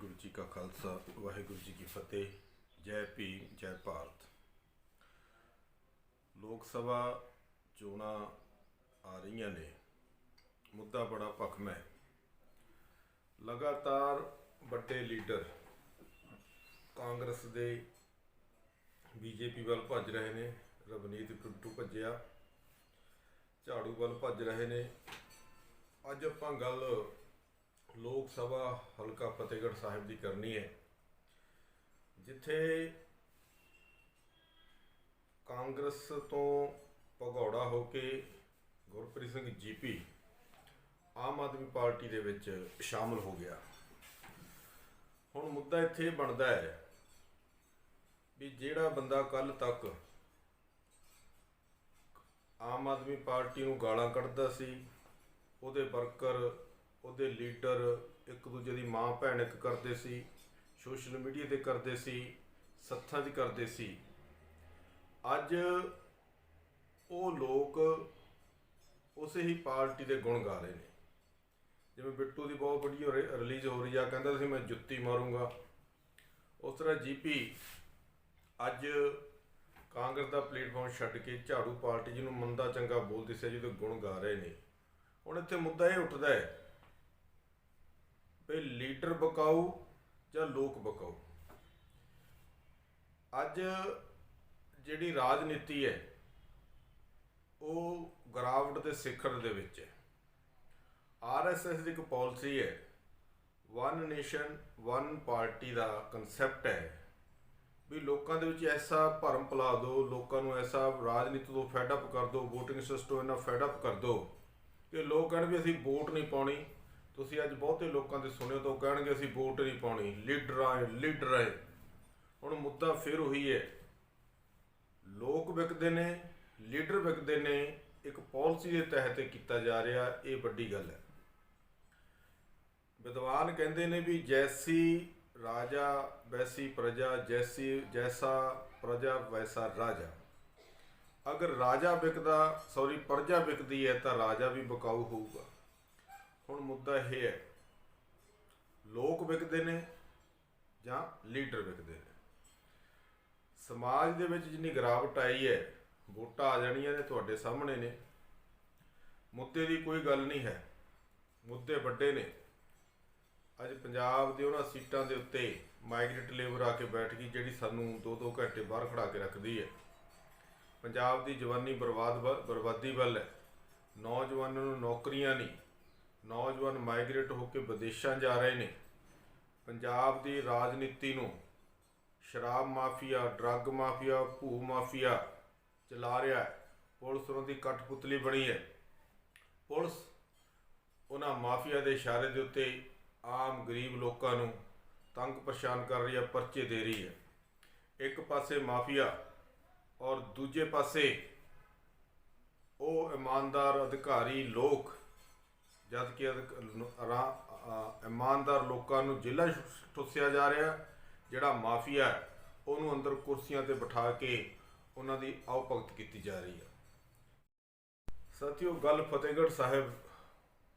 ਵਾਹਿਗੁਰੂ ਜੀ ਕਾ ਖਾਲਸਾ, ਵਾਹਿਗੁਰੂ ਜੀ ਕੀ ਫਤਿਹ, ਜੈ ਭੀਮ, ਜੈ ਭਾਰਤ। ਲੋਕ ਸਭਾ ਚੋਣਾਂ ਆ ਰਹੀਆਂ ਨੇ, ਮੁੱਦਾ ਬੜਾ ਭਖਮਾ ਹੈ। ਲਗਾਤਾਰ ਵੱਡੇ ਲੀਡਰ ਕਾਂਗਰਸ ਦੇ ਬੀਜੇਪੀ ਵੱਲ ਭੱਜ ਰਹੇ ਨੇ, ਰਵਨੀਤ ਟੁੱਟੂ ਭੱਜਿਆ, ਝਾੜੂ ਵੱਲ ਭੱਜ ਰਹੇ ਨੇ। ਅੱਜ ਆਪਾਂ ਗੱਲ ਲੋਕ ਸਭਾ ਹਲਕਾ ਫਤਿਹਗੜ੍ਹ ਸਾਹਿਬ ਦੀ ਕਰਨੀ ਹੈ, ਜਿੱਥੇ ਕਾਂਗਰਸ ਤੋਂ ਭਗੌੜਾ ਹੋ ਕੇ ਗੁਰਪ੍ਰੀਤ ਸਿੰਘ ਜੀਪੀ ਆਮ ਆਦਮੀ ਪਾਰਟੀ ਦੇ ਵਿੱਚ ਸ਼ਾਮਲ ਹੋ ਗਿਆ। ਹੁਣ ਮੁੱਦਾ ਇੱਥੇ ਇਹ ਬਣਦਾ ਹੈ ਵੀ ਜਿਹੜਾ ਬੰਦਾ ਕੱਲ ਤੱਕ ਆਮ ਆਦਮੀ ਪਾਰਟੀ ਨੂੰ ਗਾਲਾਂ ਕੱਢਦਾ ਸੀ, ਉਹਦੇ ਵਰਕਰ ਉਹਦੇ ਲੀਡਰ ਇੱਕ ਦੂਜੇ ਦੀ ਮਾਂ ਭੈਣ ਇੱਕ ਕਰਦੇ ਸੀ, ਸੋਸ਼ਲ ਮੀਡੀਆ ਤੇ ਕਰਦੇ ਸੀ, ਸੱਥਾਂ 'ਚ ਕਰਦੇ ਸੀ। ਅੱਜ ਉਹ ਲੋਕ ਉਸੇ ਹੀ ਪਾਰਟੀ ਦੇ ਗੁਣ ਗਾ ਰਹੇ ਨੇ। ਜਿਵੇਂ ਬਿੱਟੂ ਦੀ ਬਹੁਤ ਵੀਡੀਓ ਰਿਲੀਜ਼ ਹੋ ਰਹੀ ਆ, ਕਹਿੰਦਾ ਸੀ, ਮੈਂ ਜੁੱਤੀ ਮਾਰੂੰਗਾ। ਉਸ ਤਰ੍ਹਾਂ ਜੀਪੀ ਅੱਜ ਕਾਂਗਰਸ ਦਾ ਪਲੇਟਫਾਰਮ ਛੱਡ ਕੇ ਝਾੜੂ ਪਾਰਟੀ ਜਿਹਨੂੰ ਮੰਦਾ ਚੰਗਾ ਬੋਲਦੀ ਸੀ, ਜਿਹਦੇ ਗੁਣ ਗਾ ਰਹੇ ਨੇ। ਹੁਣ ਇੱਥੇ ਮੁੱਦਾ ਇਹ ਉੱਠਦਾ ਹੈ ਵੀ ਲੀਡਰ ਬਕਾਊ ਜਾਂ ਲੋਕ ਬਕਾਊ? ਅੱਜ ਜਿਹੜੀ ਰਾਜਨੀਤੀ ਹੈ, ਉਹ ਗਰਾਵਟ ਦੇ ਸਿਖਰ ਦੇ ਵਿੱਚ ਹੈ। ਆਰਐਸਐਸ ਦੀ ਇੱਕ ਪਾਲਿਸੀ ਹੈ। ਵਨ ਨੇਸ਼ਨ ਵਨ ਪਾਰਟੀ ਦਾ ਕਨਸੈਪਟ ਹੈ। ਵੀ ਲੋਕਾਂ ਦੇ ਵਿੱਚ ਐਸਾ ਭਰਮ ਪਲਾ ਦਿਓ, ਲੋਕਾਂ ਨੂੰ ਐਸਾ ਰਾਜਨੀਤੀ ਤੋਂ ਫੈਡ ਅਪ ਕਰ ਦਿਓ, VOTING ਸਿਸਟਮ ਇਹਨਾਂ ਫੈਡ ਅਪ ਕਰ ਦਿਓ ਕਿ ਲੋਕ ਕਹਿਣ ਵੀ ਅਸੀਂ ਵੋਟ ਨਹੀਂ ਪਾਉਣੀ। ਤੁਸੀਂ ਅੱਜ ਬਹੁਤੇ ਲੋਕਾਂ ਦੇ ਸੁਣਿਓ ਤਾਂ ਉਹ ਕਹਿਣਗੇ ਅਸੀਂ ਵੋਟ ਨਹੀਂ ਪਾਉਣੀ, ਲੀਡਰ ਆਏ ਲੀਡਰ ਆਏ ਹੁਣ ਮੁੱਦਾ ਫਿਰ ਉਹੀ ਹੈ। ਲੋਕ ਵਿਕਦੇ ਨੇ, ਲੀਡਰ ਵਿਕਦੇ ਨੇ, ਇੱਕ ਪਾਲਿਸੀ ਦੇ ਤਹਿਤ ਕੀਤਾ ਜਾ ਰਿਹਾ, ਇਹ ਵੱਡੀ ਗੱਲ ਹੈ। ਵਿਦਵਾਨ ਕਹਿੰਦੇ ਨੇ ਵੀ ਜੈਸੀ ਰਾਜਾ ਵੈਸੀ ਪ੍ਰਜਾ, ਜੈਸੀ, ਜੈਸਾ ਪ੍ਰਜਾ ਵੈਸਾ ਰਾਜਾ। ਅਗਰ ਰਾਜਾ ਵਿਕਦਾ ਸੌਰੀ ਪ੍ਰਜਾ ਵਿਕਦੀ ਹੈ ਤਾਂ ਰਾਜਾ ਵੀ ਬਕਾਊ ਹੋਊਗਾ। ਹੁਣ ਮੁੱਦਾ ਇਹ ਹੈ, ਲੋਕ ਵਿਕਦੇ ਨੇ ਜਾਂ ਲੀਡਰ ਵਿਕਦੇ ਨੇ। ਸਮਾਜ ਦੇ ਵਿੱਚ ਜਿੰਨੀ ਗਿਰਾਵਟ ਆਈ ਹੈ, ਵੋਟਾਂ ਆ ਜਾਣੀਆਂ ਨੇ ਤੁਹਾਡੇ ਸਾਹਮਣੇ ਨੇ। ਮੁੱਦੇ ਦੀ ਕੋਈ ਗੱਲ ਨਹੀਂ ਹੈ, ਮੁੱਦੇ ਵੱਡੇ ਨੇ। ਅੱਜ ਪੰਜਾਬ ਦੇ ਉਹਨਾਂ ਸੀਟਾਂ ਦੇ ਉੱਤੇ ਮਾਈਗ੍ਰੇਟ ਲੇਬਰ ਆ ਕੇ ਬੈਠ ਗਈ, ਜਿਹੜੀ ਸਾਨੂੰ 2-2 ਘੰਟੇ ਬਾਹਰ ਖੜਾ ਕੇ ਰੱਖਦੀ ਹੈ। ਪੰਜਾਬ ਦੀ ਜਵਾਨੀ ਬਰਬਾਦ ਵੱਲ- ਬਰਬਾਦੀ ਵੱਲ ਹੈ। ਨੌਜਵਾਨਾਂ ਨੂੰ ਨੌਕਰੀਆਂ ਨਹੀਂ ਨੌਜਵਾਨ ਮਾਈਗ੍ਰੇਟ ਹੋ ਕੇ ਵਿਦੇਸ਼ਾਂ ਜਾ ਰਹੇ ਨੇ। ਪੰਜਾਬ ਦੀ ਰਾਜਨੀਤੀ ਨੂੰ ਸ਼ਰਾਬ ਮਾਫੀਆ ਡਰੱਗ ਮਾਫੀਆ, ਭੂ ਮਾਫੀਆ ਚਲਾ ਰਿਹਾ ਹੈ। ਪੁਲਿਸ ਉਹਨਾਂ ਦੀ ਕਠਪੁਤਲੀ ਬਣੀ ਹੈ। ਪੁਲਿਸ ਉਹਨਾਂ ਮਾਫੀਆ ਦੇ ਇਸ਼ਾਰੇ ਦੇ ਉੱਤੇ ਆਮ ਗਰੀਬ ਲੋਕਾਂ ਨੂੰ ਤੰਗ ਪਰੇਸ਼ਾਨ ਕਰ ਰਹੀ ਹੈ, ਪਰਚੇ ਦੇ ਰਹੀ ਹੈ। ਇੱਕ ਪਾਸੇ ਮਾਫੀਆ ਔਰ ਦੂਜੇ ਪਾਸੇ ਉਹ ਇਮਾਨਦਾਰ ਅਧਿਕਾਰੀ ਲੋਕ ਜਦ ਕਿ ਅਧਿਕ- ਇਮਾਨਦਾਰ ਲੋਕਾਂ ਨੂੰ ਜ਼ਿਲ੍ਹਾ 'ਚ ਠੁੱਸਿਆ ਜਾ ਰਿਹਾ ਜਿਹੜਾ ਮਾਫੀਆ ਉਹਨੂੰ ਅੰਦਰ ਕੁਰਸੀਆਂ ਤੇ ਬਿਠਾ ਕੇ ਉਹਨਾਂ ਦੀ ਆਓ ਭਗਤ ਕੀਤੀ ਜਾ ਰਹੀ ਹੈ। ਸਾਥੀਓ, ਗੱਲ ਫਤਿਹਗੜ੍ਹ ਸਾਹਿਬ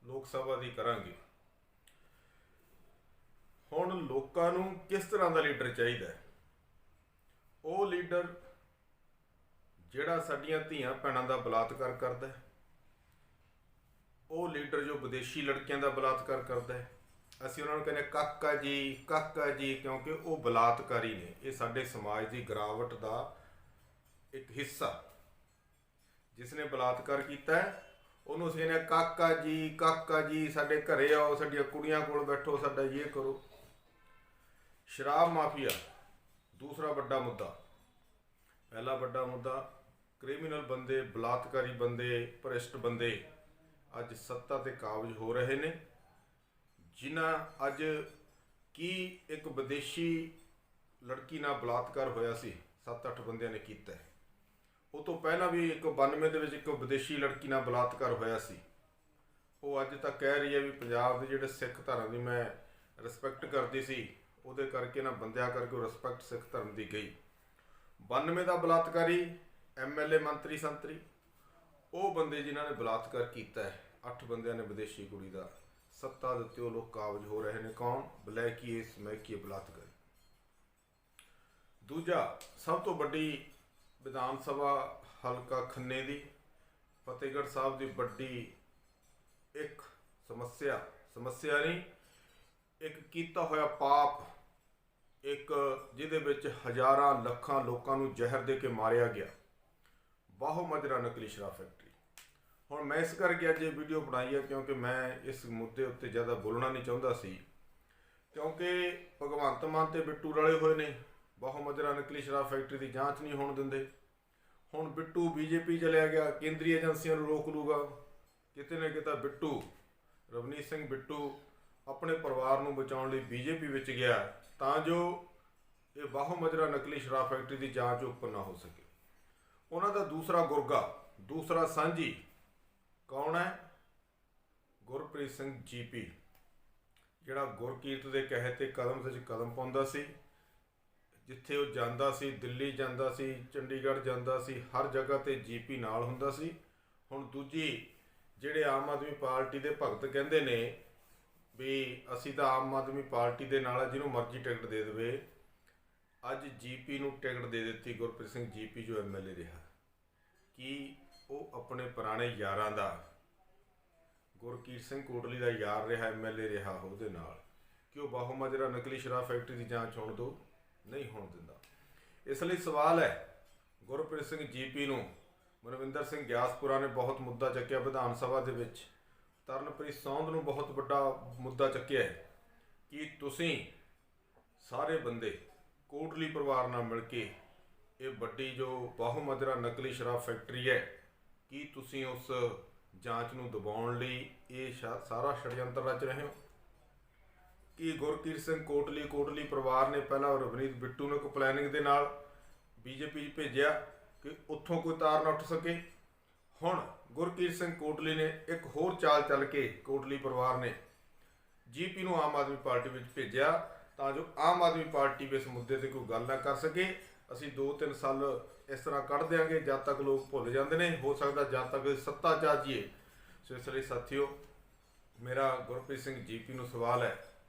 ਲੋਕ ਸਭਾ ਦੀ ਕਰਾਂਗੇ। ਹੁਣ ਲੋਕਾਂ ਨੂੰ ਕਿਸ ਤਰ੍ਹਾਂ ਦਾ ਲੀਡਰ ਚਾਹੀਦਾ ਹੈ? ਉਹ ਲੀਡਰ ਜਿਹੜਾ ਸਾਡੀਆਂ ਧੀਆਂ ਭੈਣਾਂ ਦਾ ਬਲਾਤਕਾਰ ਕਰਦਾ ਹੈ ਉਹ ਲੀਡਰ ਜੋ ਵਿਦੇਸ਼ੀ ਲੜਕੀਆਂ ਦਾ ਬਲਾਤਕਾਰ ਕਰਦਾ ਹੈ। ਅਸੀਂ ਉਹਨਾਂ ਨੂੰ ਕਹਿੰਦੇ ਕਾਕਾ ਜੀ ਕਾਕਾ ਜੀ ਕਿਉਂਕਿ ਉਹ ਬਲਾਤਕਾਰੀ ਨੇ। ਇਹ ਸਾਡੇ ਸਮਾਜ ਦੀ ਗਿਰਾਵਟ ਦਾ ਇੱਕ ਹਿੱਸਾ। ਜਿਸ ਨੇ ਬਲਾਤਕਾਰ ਕੀਤਾ ਹੈ ਉਹਨੂੰ ਅਸੀਂ ਕਹਿੰਦੇ ਹਾਂ, ਕਾਕਾ ਜੀ ਕਾਕਾ ਜੀ ਸਾਡੇ ਘਰੇ ਆਓ ਸਾਡੀਆਂ ਕੁੜੀਆਂ ਕੋਲ ਬੈਠੋ ਸਾਡਾ ਇਹ ਕਰੋ। ਸ਼ਰਾਬ ਮਾਫੀਆ ਦੂਸਰਾ ਵੱਡਾ ਮੁੱਦਾ। ਪਹਿਲਾ ਵੱਡਾ ਮੁੱਦਾ ਕ੍ਰਿਮੀਨਲ ਬੰਦੇ ਬਲਾਤਕਾਰੀ ਬੰਦੇ ਭ੍ਰਿਸ਼ਟ ਬੰਦੇ। ਅੱਜ ਸੱਤਾ ਤੇ ਕਾਬਜ ਹੋ ਰਹੇ ਨੇ, ਜਿਨ੍ਹਾਂ ਅੱਜ ਕੀ ਇੱਕ ਵਿਦੇਸ਼ੀ ਲੜਕੀ ਨਾਲ ਬਲਾਤਕਾਰ ਹੋਇਆ ਸੀ 7-8 ਬੰਦਿਆਂ ਨੇ ਕੀਤਾ ਉਹ ਤੋਂ ਪਹਿਲਾਂ ਵੀ ਇੱਕ 92 ਦੇ ਵਿੱਚ ਇੱਕ ਵਿਦੇਸ਼ੀ ਲੜਕੀ ਨਾਲ ਬਲਾਤਕਾਰ ਹੋਇਆ ਸੀ। ਉਹ ਅੱਜ ਤੱਕ ਕਹਿ ਰਹੀ ਹੈ ਵੀ ਪੰਜਾਬ ਦੇ ਜਿਹੜੇ ਸਿੱਖ ਧਰਮ ਦੀ ਮੈਂ ਰਿਸਪੈਕਟ ਕਰਦੀ ਸੀ, ਉਹਦੇ ਕਰਕੇ ਨਾ ਬੰਦਿਆਂ ਕਰਕੇ ਉਹ ਰਿਸਪੈਕਟ ਸਿੱਖ ਧਰਮ ਦੀ ਗਈ। 92 ਦਾ ਬਲਾਤਕਾਰੀ ਐਮਐਲਏ ਮੰਤਰੀ ਸੰਤਰੀ ਉਹ ਬੰਦੇ ਜਿਨ੍ਹਾਂ ਨੇ ਬਲਾਤਕਾਰ ਕੀਤਾ ਹੈ, ਅੱਠ ਬੰਦਿਆਂ ਨੇ ਵਿਦੇਸ਼ੀ ਕੁੜੀ ਦਾ ਸੱਤਾ ਦੇ ਉਹ ਲੋਕ ਕਾਬਜ ਹੋ ਰਹੇ ਨੇ। ਕੌਣ? ਬਲੈਕੀਏਸ ਮੈਕੀਏ ਬਲਾਤਕਾਰੀ? ਦੂਜਾ, ਸਭ ਤੋਂ ਵੱਡੀ ਵਿਧਾਨ ਸਭਾ ਹਲਕਾ ਖੰਨੇ ਦੀ, ਫਤਿਹਗੜ੍ਹ ਸਾਹਿਬ ਦੀ ਵੱਡੀ ਇੱਕ ਸਮੱਸਿਆ ਸਮੱਸਿਆ ਨਹੀਂ, ਇੱਕ ਕੀਤਾ ਹੋਇਆ ਪਾਪ, ਇੱਕ ਜਿਹਦੇ ਵਿੱਚ ਹਜ਼ਾਰਾਂ ਲੱਖਾਂ ਲੋਕਾਂ ਨੂੰ ਜ਼ਹਿਰ ਦੇ ਕੇ ਮਾਰਿਆ ਗਿਆ। ਬਾਹੋ ਮਜਰਾ ਨਕਲੀ ਸ਼ਰਾਬ ਫੈਕਟਰੀ। ਹੁਣ ਮੈਂ ਇਸ ਕਰਕੇ ਅੱਜ ਇਹ ਵੀਡੀਓ ਬਣਾਈ ਹੈ ਕਿਉਂਕਿ ਮੈਂ ਇਸ ਮੁੱਦੇ ਉੱਤੇ ਜ਼ਿਆਦਾ ਬੋਲਣਾ ਨਹੀਂ ਚਾਹੁੰਦਾ ਸੀ। ਕਿਉਂਕਿ ਭਗਵੰਤ ਮਾਨ ਤੇ ਬਿੱਟੂ ਰਲੇ ਹੋਏ ਨੇ। ਬਾਹੋ ਮਜਰਾ ਨਕਲੀ ਸ਼ਰਾਬ ਫੈਕਟਰੀ ਦੀ ਜਾਂਚ ਨਹੀਂ ਹੋਣ ਦਿੰਦੇ। ਹੁਣ ਬਿੱਟੂ ਬੀਜੇਪੀ ਚਲਿਆ ਗਿਆ, ਕੇਂਦਰੀ ਏਜੰਸੀਆਂ ਨੂੰ ਰੋਕ ਲੂਗਾ। ਕਿਤੇ ਨਾ ਕਿਤੇ ਬਿੱਟੂ, ਰਵਨੀਤ ਸਿੰਘ ਬਿੱਟੂ ਆਪਣੇ ਪਰਿਵਾਰ ਨੂੰ ਬਚਾਉਣ ਲਈ ਬੀਜੇਪੀ ਵਿੱਚ ਗਿਆ, ਤਾਂ ਜੋ ਇਹ ਬਾਹੋ ਮਜਰਾ ਨਕਲੀ ਸ਼ਰਾਬ ਫੈਕਟਰੀ ਦੀ ਜਾਂਚ ਉੱਪਰ ਨਾ ਹੋ ਸਕੇ। ਉਹਨਾਂ ਦਾ ਦੂਸਰਾ ਗੁਰਗਾ, ਦੂਸਰਾ ਸਾਂਝੀ ਕੌਣ ਹੈ? ਗੁਰਪ੍ਰੀਤ ਸਿੰਘ ਜੀਪੀ। ਜਿਹੜਾ ਗੁਰਕੀਰਤ ਦੇ ਕਹੇ ਤੇ ਕਦਮ ਤੇ ਕਦਮ ਪਾਉਂਦਾ ਸੀ ਜਿੱਥੇ ਉਹ ਜਾਂਦਾ ਸੀ ਦਿੱਲੀ ਜਾਂਦਾ ਸੀ ਚੰਡੀਗੜ੍ਹ ਜਾਂਦਾ ਸੀ ਹਰ ਜਗ੍ਹਾ ਤੇ ਜੀਪੀ ਨਾਲ ਹੁੰਦਾ ਸੀ। ਹੁਣ ਦੂਜੀ ਜਿਹੜੇ ਆਮ ਆਦਮੀ ਪਾਰਟੀ ਦੇ ਭਗਤ ਕਹਿੰਦੇ ਨੇ ਵੀ ਅਸੀਂ ਤਾਂ ਆਮ ਆਦਮੀ ਪਾਰਟੀ ਦੇ ਨਾਲ ਆ, ਜਿਹਨੂੰ ਮਰਜ਼ੀ ਟਿਕਟ ਦੇ ਦੇਵੇ। ਅੱਜ ਜੀਪੀ ਨੂੰ ਟਿਕਟ ਦੇ ਦਿੱਤੀ ਗੁਰਪ੍ਰੀਤ ਸਿੰਘ ਜੀਪੀ ਜੋ ਐਮਐਲਏ ਰਿਹਾ। ਕੀ ਉਹ ਆਪਣੇ ਪੁਰਾਣੇ ਯਾਰਾਂ ਦਾ ਗੁਰਕੀਰਤ ਸਿੰਘ ਕੋਟਲੀ ਦਾ ਯਾਰ ਰਿਹਾ ਐਮਐਲਏ ਰਿਹਾ ਉਹਦੇ ਨਾਲ। ਕਿ ਉਹ ਬਾਹੂ ਮਾਜਰਾ ਨਕਲੀ ਸ਼ਰਾਬ ਫੈਕਟਰੀ ਦੀ ਜਾਂਚ ਹੋਣ ਦੋ? ਨਹੀਂ ਹੋਣ ਦਿੰਦਾ। ਇਸ ਲਈ ਸਵਾਲ ਹੈ, ਗੁਰਪ੍ਰੀਤ ਸਿੰਘ ਜੀਪੀ ਨੂੰ, ਮਨਵਿੰਦਰ ਸਿੰਘ ਗਿਆਸਪੁਰਾ ਨੇ ਬਹੁਤ ਮੁੱਦਾ ਚੱਕਿਆ ਵਿਧਾਨ ਸਭਾ ਦੇ ਵਿੱਚ। ਤਰਨਪ੍ਰੀਤ ਸੌਂਦ ਨੂੰ ਬਹੁਤ ਵੱਡਾ ਮੁੱਦਾ ਚੱਕਿਆ ਹੈ ਕਿ ਤੁਸੀਂ ਸਾਰੇ ਬੰਦੇ ਕੋਟਲੀ ਪਰਿਵਾਰ ਨਾਲ ਮਿਲ ਕੇ ਇਹ ਵੱਡੀ ਜੋ ਬਾਹੂ ਮਜਰਾ ਨਕਲੀ ਸ਼ਰਾਬ ਫੈਕਟਰੀ ਹੈ ਕੀ ਤੁਸੀਂ ਉਸ ਜਾਂਚ ਨੂੰ ਦਬਾਉਣ ਲਈ ਇਹ ਸ਼ਾ- ਸਾਰਾ ਛੜਯੰਤਰ ਰਚ ਰਹੇ ਹੋ? ਕੀ ਗੁਰਕੀਰ ਸਿੰਘ ਕੋਟਲੀ ਕੋਟਲੀ ਪਰਿਵਾਰ ਨੇ ਪਹਿਲਾਂ ਰਵਨੀਤ ਬਿੱਟੂ ਨੂੰ ਇੱਕ ਪਲੈਨਿੰਗ ਦੇ ਨਾਲ ਬੀਜੇਪੀ 'ਚ ਭੇਜਿਆ ਕਿ ਉੱਥੋਂ ਕੋਈ ਤਾਰ ਨਾ ਉੱਠ ਸਕੇ? ਹੁਣ ਗੁਰਕੀਰਤ ਸਿੰਘ ਕੋਟਲੀ ਨੇ ਇੱਕ ਹੋਰ ਚਾਲ ਚੱਲ ਕੇ ਕੋਟਲੀ ਪਰਿਵਾਰ ਨੇ ਜੀਪੀ ਨੂੰ ਆਮ ਆਦਮੀ ਪਾਰਟੀ ਵਿੱਚ ਭੇਜਿਆ ਤਾਂ ਜੋ ਆਮ ਆਦਮੀ ਪਾਰਟੀ ਵੀ ਇਸ ਮੁੱਦੇ ਤੇ ਕੋਈ ਗੱਲ ਨਾ ਕਰ ਸਕੇ। ਅਸੀਂ 2-3 ਸਾਲ ਇਸ ਤਰ੍ਹਾਂ ਕੱਢ ਦਿਆਂਗੇ, ਜਦ ਤੱਕ ਲੋਕ ਭੁੱਲ ਜਾਂਦੇ ਨੇ, ਹੋ ਸਕਦਾ ਜਦ ਤੱਕ ਸੱਤਾ ਚ ਜਾਈਏ। ਸੋ ਇਸ ਲਈ ਸਾਥੀਓ, ਮੇਰਾ ਗੁਰਪ੍ਰੀਤ ਸਿੰਘ ਜੀਪੀ ਨੂੰ ਸਵਾਲ ਹੈ।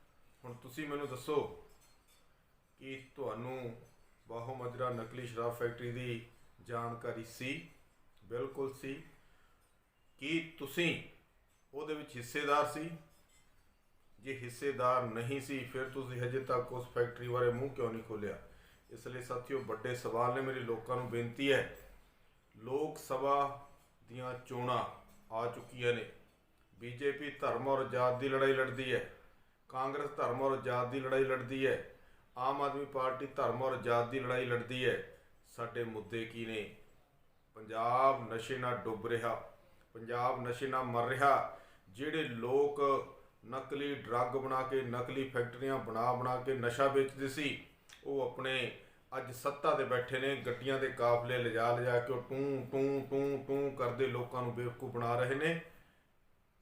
ਹੁਣ ਤੁਸੀਂ ਮੈਨੂੰ ਦੱਸੋ ਕਿ ਤੁਹਾਨੂੰ ਬਾਹੋ ਮਜਰਾ ਨਕਲੀ ਸ਼ਰਾਬ ਫੈਕਟਰੀ ਦੀ ਜਾਣਕਾਰੀ ਸੀ? ਬਿਲਕੁਲ ਸੀ। ਕੀ ਤੁਸੀਂ ਉਹਦੇ ਵਿੱਚ ਹਿੱਸੇਦਾਰ ਸੀ? ਜੇ ਹਿੱਸੇਦਾਰ ਨਹੀਂ ਸੀ, ਫਿਰ ਤੁਸੀਂ ਹਜੇ ਤੱਕ ਉਸ ਫੈਕਟਰੀ ਬਾਰੇ ਮੂੰਹ ਕਿਉਂ ਨਹੀਂ ਖੋਲਿਆ ਇਸ ਲਈ ਸਾਥੀਓ ਵੱਡੇ ਸਵਾਲ ਨੇ ਮੇਰੇ ਲੋਕਾਂ ਨੂੰ ਬੇਨਤੀ ਹੈ। ਲੋਕ ਸਭਾ ਦੀਆਂ ਚੋਣਾਂ ਆ ਚੁੱਕੀਆਂ ਨੇ। ਬੀਜੇਪੀ ਧਰਮ ਔਰ ਜਾਤ ਦੀ ਲੜਾਈ ਲੜਦੀ ਹੈ। ਕਾਂਗਰਸ ਧਰਮ ਔਰ ਜਾਤ ਦੀ ਲੜਾਈ ਲੜਦੀ ਹੈ। ਆਮ ਆਦਮੀ ਪਾਰਟੀ ਧਰਮ ਔਰ ਜਾਤ ਦੀ ਲੜਾਈ ਲੜਦੀ ਹੈ। ਸਾਡੇ ਮੁੱਦੇ ਕੀ ਨੇ? ਪੰਜਾਬ ਨਸ਼ੇ ਨਾਲ ਡੁੱਬ ਰਿਹਾ। ਪੰਜਾਬ ਨਸ਼ੇ ਨਾਲ ਮਰ ਰਿਹਾ। ਜਿਹੜੇ ਲੋਕ ਨਕਲੀ ਡਰੱਗ ਬਣਾ ਕੇ, ਨਕਲੀ ਫੈਕਟਰੀਆਂ ਬਣਾ ਬਣਾ ਕੇ ਨਸ਼ਾ ਵੇਚਦੇ ਸੀ, ਉਹ ਆਪਣੇ ਅੱਜ ਸੱਤਾ ਤੇ ਬੈਠੇ ਨੇ, ਗੱਡੀਆਂ ਦੇ ਕਾਫਲੇ ਲਿਜਾ ਲਿਜਾ ਕੇ ਉਹ ਟੂੰ ਟੂੰ ਟੂੰ ਟੂੰ ਕਰਦੇ ਲੋਕਾਂ ਨੂੰ ਬੇਵਕੂਫ ਬਣਾ ਰਹੇ ਨੇ।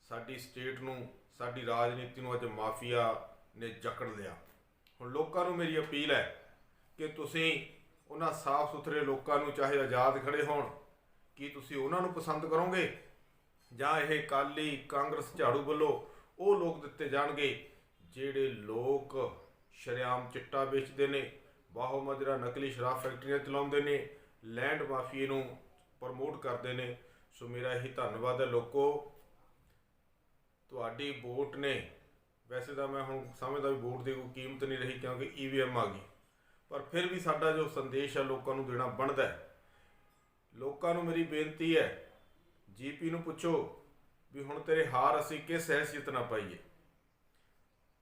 ਸਾਡੀ ਸਟੇਟ ਨੂੰ, ਸਾਡੀ ਰਾਜਨੀਤੀ ਨੂੰ ਅੱਜ ਮਾਫੀਆ ਨੇ ਜਕੜ ਲਿਆ। ਹੁਣ ਲੋਕਾਂ ਨੂੰ ਮੇਰੀ ਅਪੀਲ ਹੈ ਕਿ ਤੁਸੀਂ ਉਹਨਾਂ ਸਾਫ਼ ਸੁਥਰੇ ਲੋਕਾਂ ਨੂੰ, ਚਾਹੇ ਆਜ਼ਾਦ ਖੜੇ ਹੋਣ, ਕੀ ਤੁਸੀਂ ਉਹਨਾਂ ਨੂੰ ਪਸੰਦ ਕਰੋਗੇ? ਜਾਂ ਇਹ ਕਾਲੀ ਕਾਂਗਰਸ ਝਾੜੂ ਵੱਲੋਂ ਉਹ ਲੋਕ ਦਿੱਤੇ ਜਾਣਗੇ ਜਿਹੜੇ ਲੋਕ ਸ਼ਰੇਆਮ ਚਿੱਟਾ ਵੇਚਦੇ ਨੇ ਬਾਹੋ ਮਜਰਾ ਨਕਲੀ ਸ਼ਰਾਬ ਫੈਕਟਰੀਆਂ ਚਲਾਉਂਦੇ ਨੇ, ਲੈਂਡ ਮਾਫੀਏ ਨੂੰ ਪ੍ਰਮੋਟ ਕਰਦੇ ਨੇ। ਸੋ ਮੇਰਾ ਇਹੀ ਧੰਨਵਾਦ ਹੈ ਲੋਕੋ। ਤੁਹਾਡੀ ਵੋਟ ਨੇ, ਵੈਸੇ ਤਾਂ ਮੈਂ ਹੁਣ ਸਮਝਦਾ ਵੀ ਵੋਟ ਦੀ ਕੋਈ ਕੀਮਤ ਨਹੀਂ ਰਹੀ ਕਿਉਂਕਿ ਈਵੀਐਮ ਆ ਗਈ। ਪਰ ਫਿਰ ਵੀ ਸਾਡਾ ਜੋ ਸੰਦੇਸ਼ ਹੈ ਲੋਕਾਂ ਨੂੰ ਦੇਣਾ ਬਣਦਾ ਹੈ। ਲੋਕਾਂ ਨੂੰ ਮੇਰੀ ਬੇਨਤੀ ਹੈ, ਜੀਪੀ ਨੂੰ ਪੁੱਛੋ ਵੀ ਹੁਣ ਤੇਰੇ ਹਾਰ ਅਸੀਂ ਕਿਸ ਹੈਸੀਅਤ ਨਾਲ ਪਾਈਏ?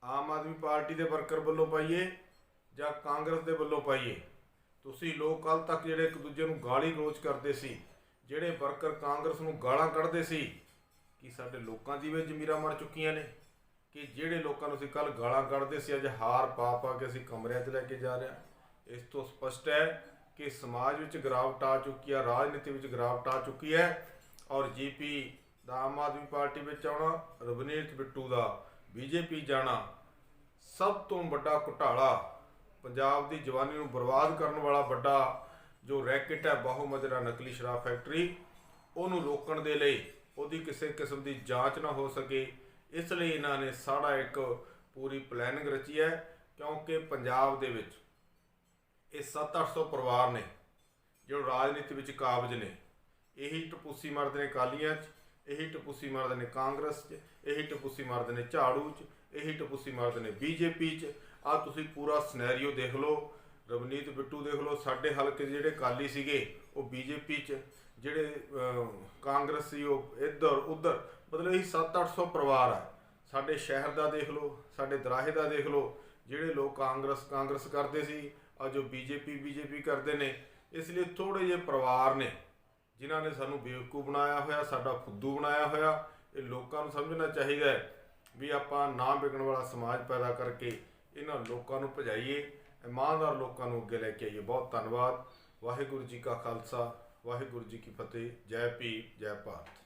ਆਮ ਆਦਮੀ ਪਾਰਟੀ ਦੇ ਵਰਕਰ ਵੱਲੋਂ ਪਾਈਏ ਜਾਂ ਕਾਂਗਰਸ ਦੇ ਵੱਲੋਂ ਪਾਈਏ। ਤੁਸੀਂ ਲੋਕ ਕੱਲ ਤੱਕ ਜਿਹੜੇ ਇੱਕ ਦੂਜੇ ਨੂੰ ਗਾਲੀ ਗਲੋਚ ਕਰਦੇ ਸੀ, ਜਿਹੜੇ ਵਰਕਰ ਕਾਂਗਰਸ ਨੂੰ ਗਾਲਾਂ ਕੱਢਦੇ ਸੀ, ਕਿ ਸਾਡੇ ਲੋਕਾਂ ਦੀ ਵੀ ਜ਼ਮੀਰਾਂ ਮਰ ਚੁੱਕੀਆਂ ਨੇ? ਕਿ ਜਿਹੜੇ ਲੋਕਾਂ ਨੂੰ ਅਸੀਂ ਕੱਲ ਗਾਲਾਂ ਕੱਢਦੇ ਸੀ, ਅੱਜ ਹਾਰ ਪਾ ਪਾ ਕੇ ਅਸੀਂ ਕਮਰਿਆਂ 'ਚ ਲੈ ਕੇ ਜਾ ਰਹੇ ਹਾਂ? ਇਸ ਤੋਂ ਸਪਸ਼ਟ ਹੈ ਕਿ ਸਮਾਜ ਵਿੱਚ ਗਿਰਾਵਟ ਆ ਚੁੱਕੀ ਹੈ ਰਾਜਨੀਤੀ ਵਿੱਚ ਗਿਰਾਵਟ ਆ ਚੁੱਕੀ ਹੈ ਔਰ ਜੀਪੀ ਦਾ ਆਮ ਆਦਮੀ ਪਾਰਟੀ ਵਿੱਚ ਆਉਣਾ, ਰਵਨੀਤ ਬਿੱਟੂ ਦਾ, ਬੀਜੇਪੀ ਜਾਣਾ, ਸਭ ਤੋਂ ਵੱਡਾ ਘੁਟਾਲਾ ਪੰਜਾਬ ਦੀ ਜਵਾਨੀ ਨੂੰ ਬਰਬਾਦ ਕਰਨ ਵਾਲਾ ਵੱਡਾ ਜੋ ਰੈਕਟ ਹੈ ਬਾਹੂ ਮਜਰਾ ਨਕਲੀ ਸ਼ਰਾਬ ਫੈਕਟਰੀ, ਉਹਨੂੰ ਰੋਕਣ ਦੇ ਲਈ ਉਹਦੀ ਕਿਸੇ ਕਿਸਮ ਦੀ ਜਾਂਚ ਨਾ ਹੋ ਸਕੇ। ਇਸ ਲਈ ਇਹਨਾਂ ਨੇ ਸਾੜਾ ਇੱਕ ਪੂਰੀ ਪਲੈਨਿੰਗ ਰਚੀ ਹੈ, ਕਿਉਂਕਿ ਪੰਜਾਬ ਦੇ ਵਿੱਚ ਇਹ 7-800 ਪਰਿਵਾਰ ਨੇ ਜੋ ਰਾਜਨੀਤੀ ਵਿੱਚ ਕਾਬਜ ਨੇ। ਇਹੀ ਟਪੂਸੀ ਮਰਦੇ ਨੇ ਕਾਲੀਆਂ 'ਚ, ਇਹੀ ਟਪੂਸੀ ਮਰਦੇ ਨੇ ਕਾਂਗਰਸ 'ਚ, ਇਹੀ ਟਪੂਸੀ ਮਰਦੇ ਨੇ ਝਾੜੂ 'ਚ, ਇਹੀ ਟਪੂਸੀ ਮਰਦੇ ਨੇ ਬੀਜੇਪੀ 'ਚ। ਆ ਤੁਸੀਂ ਪੂਰਾ ਸਿਨੈਰੀਓ ਦੇਖ ਲਓ। ਰਵਨੀਤ ਬਿੱਟੂ ਦੇਖ ਲਓ, ਸਾਡੇ ਹਲਕੇ ਦੇ ਜਿਹੜੇ ਕਾਲੀ ਸੀਗੇ, ਉਹ ਬੀਜੇਪੀ 'ਚ, ਜਿਹੜੇ ਕਾਂਗਰਸ ਸੀ, ਉਹ ਇੱਧਰ, ਉੱਧਰ, ਮਤਲਬ ਇਹ 7-800 ਪਰਿਵਾਰ ਆ। ਸਾਡੇ ਸ਼ਹਿਰ ਦਾ ਦੇਖ ਲਓ, ਸਾਡੇ ਦਰਾਹੇ ਦਾ ਦੇਖ ਲਓ, ਜਿਹੜੇ ਲੋਕ ਕਾਂਗਰਸ ਕਾਂਗਰਸ ਕਰਦੇ ਸੀ, ਅੱਜ ਉਹ ਬੀਜੇਪੀ ਬੀਜੇਪੀ ਕਰਦੇ ਨੇ। ਇਸ ਲਈ ਥੋੜੇ ਜਿਹੇ ਪਰਿਵਾਰ ਨੇ, ਜਿਨ੍ਹਾਂ ਨੇ ਸਾਨੂੰ ਬੇਵਕੂ ਬਣਾਇਆ ਹੋਇਆ, ਸਾਡਾ ਫੁੱਦੂ ਬਣਾਇਆ ਹੋਇਆ। ਇਹ ਲੋਕਾਂ ਨੂੰ ਸਮਝਣਾ ਚਾਹੀਦਾ ਵੀ ਆਪਾਂ ਨਾ ਵਿਕਣ ਵਾਲਾ ਸਮਾਜ ਪੈਦਾ ਕਰਕੇ ਇਹਨਾਂ ਲੋਕਾਂ ਨੂੰ ਭਜਾਈਏ, ਇਮਾਨਦਾਰ ਲੋਕਾਂ ਨੂੰ ਅੱਗੇ ਲੈ ਕੇ ਆਈਏ। ਬਹੁਤ ਧੰਨਵਾਦ। ਵਾਹਿਗੁਰੂ ਜੀ ਕਾ ਖਾਲਸਾ, ਵਾਹਿਗੁਰੂ ਜੀ ਕੀ ਫਤਿਹ। ਜੈ ਭੀਮ, ਜੈ ਭਾਰਤ।